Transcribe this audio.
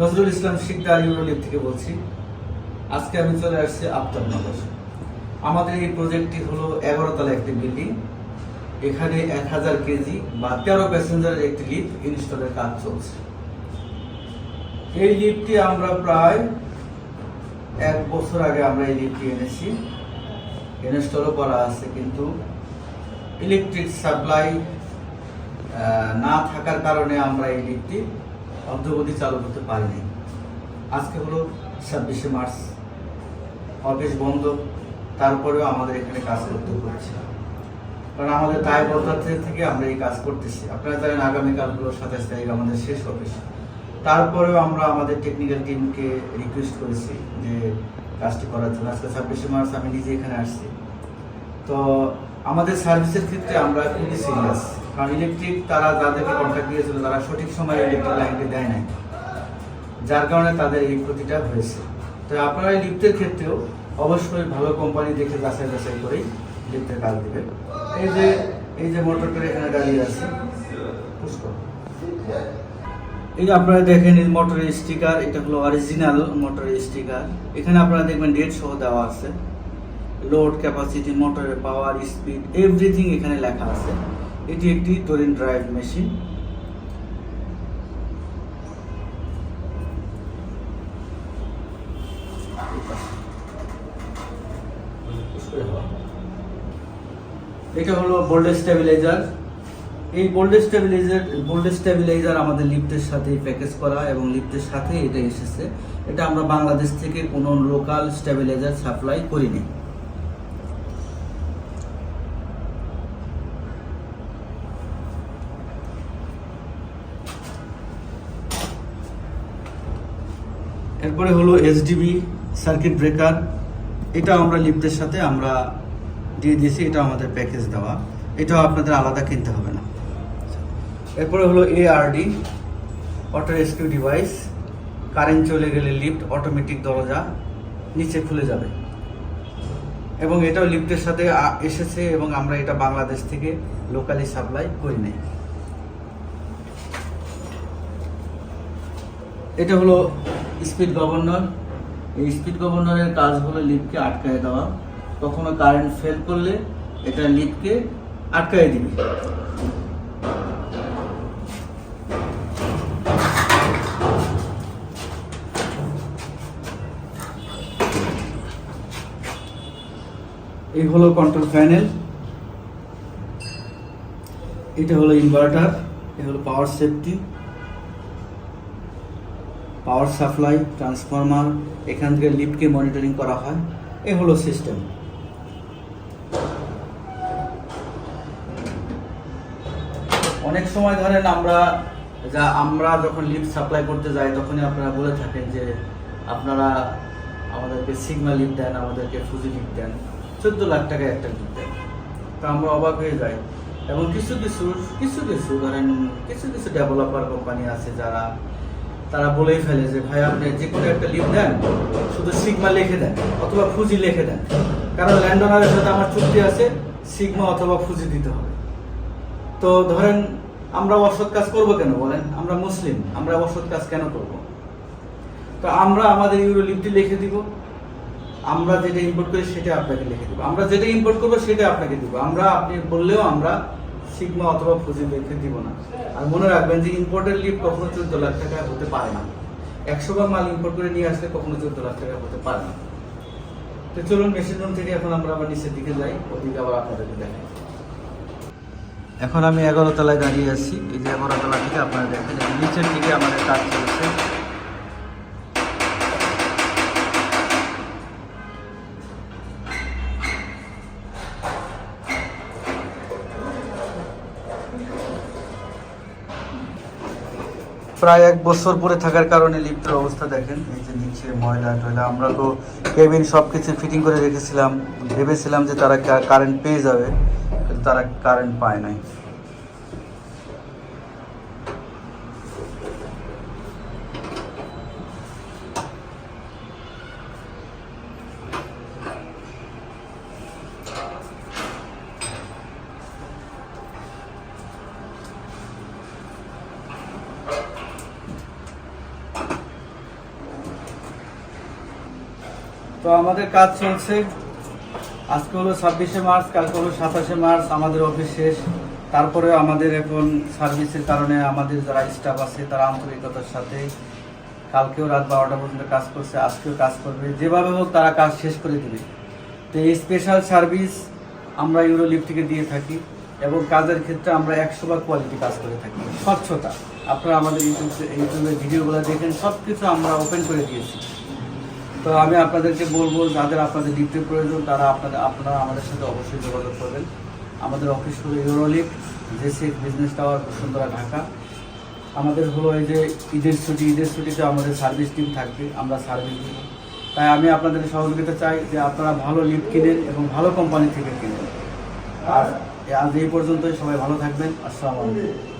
নজরুল ইসলাম শিকদার ইউরোলিপ থেকে বলছি, আজকে আমি চলে আসছি আফতাবনগর আমাদের এই প্রজেক্টটি হলো এগারো তলা একটি বিল্ডিং। এখানে এক হাজার কেজি বা তেরো প্যাসেঞ্জারের একটি লিফট ইনস্টলের কাজ চলছে। এই লিফটটি আমরা প্রায় এক বছর আগে আমরা এই লিফটটি এনেছি। ইনস্টলও করা আছে, কিন্তু ইলেকট্রিক সাপ্লাই না থাকার কারণে আমরা এই লিফটটি অগ্রগতি চালু করতে পারিনি। আজকে হলো ছাব্বিশে মার্চ। অফিস বন্ধ, তারপরেও আমাদের এখানে কাজ করতে হচ্ছে। কারণ আমাদের দায়বদ্ধতা থেকে আমরা এই কাজ করতেছি। আপনারা জানেন আগামীকাল হলো সাতাশ তারিখ আমাদের শেষ অফিস। তারপরেও আমরা আমাদের টেকনিক্যাল টিমকে রিকোয়েস্ট করেছি যে কাজটি করার জন্য। আজকে ছাব্বিশে মার্চ আমি নিজে এখানে আসছি। তো আমাদের সার্ভিসের ক্ষেত্রে আমরা খুবই সিরিয়াস কারণ ইলেকট্রিক তারা যাদেরকে কন্ট্যাক্ট দিয়েছিল, তারা সঠিক সময়ে ইলেকট্রিক লাইনটি দেয় নাই। যার কারণে তাদের এই ক্ষতিটা হয়েছে। তো আপনারা এই লিফটের ক্ষেত্রেও অবশ্যই ভালো কোম্পানি দেখে যাচাই বাছাই করেই লিফটের কাজ দেবেন। এই যে এই যে মোটরটা এখানে দাঁড়িয়ে আছে এই যে আপনারা দেখেন এই মোটরের স্টিকার এটা হলো অরিজিনাল মোটরের স্টিকার এখানে আপনারা দেখবেন ডেট সহ দেওয়া আছে। লোড ক্যাপাসিটি মোটরের পাওয়ার স্পিড এভরিথিং এখানে লেখা আছে। এটি একটি টোরিন ড্রাইভ মেশিন এটা হলো বোল্ডেজ স্টেবিলাইজার এই বোল্ডেজ স্টেবিলাইজার বোল্ডেজ স্টেবিলাইজার আমাদের লিফটের সাথে প্যাকেজ করা এবং লিফটের সাথে এটা এসেছে। এটা আমরা বাংলাদেশ থেকে কোনো লোকাল স্টেবিলাইজার সাপ্লাই করিনি। এরপরে হলো এসডিবি সার্কিট ব্রেকার এটা আমরা লিফটের সাথে আমরা দিয়ে দিয়েছি এটা আমাদের প্যাকেজ দেওয়া। এটাও আপনাদের আলাদা কিনতে হবে না। এরপরে হলো ARD auto rescue device current চলে গেলে লিফট অটোমেটিক দরজা, নিচে খুলে যাবে। এবং এটাও লিফটের সাথে এসেছে এবং আমরা এটা বাংলাদেশ থেকে লোকালি সাপ্লাই করি নাই। এটা হলো স্পিড গভর্নর, এই স্পিড গভর্নরের কাজ হলো লিফটকে আটকায় দেওয়া। কখনো কারেন্ট ফেল করলে এটা লিফটকে আটকায় দিবে। এই হলো কন্ট্রোল প্যানেল এটা হলো ইনভার্টার এটা হলো power safety power supply, transformer, এখান থেকে লিফটকে মনিটরিং করা হয়। এ হলো সিস্টেম। অনেক সময় ধরেন আমরা যা, আমরা যখন লিফট সাপ্লাই করতে যাই, তখনই আপনারা বলে থাকেন যে, আপনারা আমাদেরকে সিগমা লিফট দেন, আমাদেরকে ফুজি লিফট দেন। চোদ্দ লাখ টাকায় একটা লিফট দেন। তো আমরা অবাক হয়ে যাই। এবং কিছু কিছু কিছু কিছু ধরেন, কিছু কিছু ডেভেলপার কোম্পানি আছে যারা তারা বলেই ফেলে যে, ভাই, আপনি যে কোনো একটা লিফট দেন, শুধু সিগমা লিখে দেন, অথবা ফুজি লিখে দেন। কারণ ল্যান্ডনারের সাথে আমার চুক্তি আছে সিগমা অথবা ফুজি দিতে হবে। তো ধরেন, আমরা অসৎ কাজ করব কেন বলেন? আমরা মুসলিম, আমরা অসৎ কাজ কেন করব? তো আমরা আমাদের ইউরো লিপটি লিখে দিব। আমরা যেটা ইম্পোর্ট করি, সেটা আপনাকে লিখে দিব। আমরা যেটা ইম্পোর্ট করব, সেটা আপনাকে দিব। আমরা, আপনি বললেও আমরা সিগমা অথবা ফুজি লিখে দিব না। আর মনে রাখবেন যে ইম্পোর্টের লিফট কখনো চোদ্দ লাখ টাকা হতে পারে না। একশো বার মাল ইম্পোর্ট করে নিয়ে আসলে কখনো চোদ্দ লাখ টাকা হতে পারে না। তো চলুন মেশিন রুম থেকে এখন আমরা আবার নিচের দিকে যাই। ওদিকে আবার আপনাদেরকে দেখাই। এখন আমি এগারো তলায় দাঁড়িয়ে আছি। এই যে এগারো তলা থেকে আপনারা দেখেন, নিচের দিকে আমাদের কাজ চলছে। প্রায় এক বছর পরে থাকার কারণে লিফটের অবস্থা দেখেন, এই যে নিচে ময়লা টয়লা, আমরা তো কেবিন সব কিছু ফিটিং করে রেখেছিলাম। ভেবেছিলাম যে তারা কারেন্ট পেয়ে যাবে তারা কারেন্ট পায় নাই। তো আমাদের কাজ চলছে। আজকে হলো ছাব্বিশে মার্চ, কালকে হলো সাতাশে মার্চ, আমাদের অফিস শেষ। তারপরে আমাদের এখন সার্ভিসের কারণে আমাদের যারা স্টাফ আছে, তারা আন্তরিকতার সাথে কালকেও রাত বারোটা পর্যন্ত কাজ করছে, আজকেও কাজ করবে। যেভাবে হোক তারা কাজ শেষ করে দিবে। তো এই স্পেশাল সার্ভিস আমরা ইউরোলিফ থেকে দিয়ে থাকি এবং কাজের ক্ষেত্রে আমরা একশো বার কোয়ালিটি কাজ করে থাকি। স্বচ্ছতা। আপনারা আমাদের ইউটিউব ইউটিউবের ভিডিওগুলো দেখেন সব কিছু আমরা ওপেন করে দিয়েছি। তো আমি আপনাদেরকে বলব, যাদের আপনাদের লিফটের প্রয়োজন, তারা আপনাদের আপনারা আমাদের সাথে অবশ্যই যোগাযোগ করবেন। আমাদের অফিস হলো Eurolift JC business tower Bashundhara, Dhaka. আমাদের হলো এই যে ঈদের ছুটি, ঈদের ছুটিতে আমাদের সার্ভিস টিম থাকবে, আমরা সার্ভিস দিব। তাই আমি আপনাদের সহযোগিতা চাই যে আপনারা ভালো লিফট কিনেন এবং ভালো কোম্পানি থেকে কিনেন। আর আজ এই পর্যন্তই, সবাই ভালো থাকবেন। আসসালামু আলাইকুম।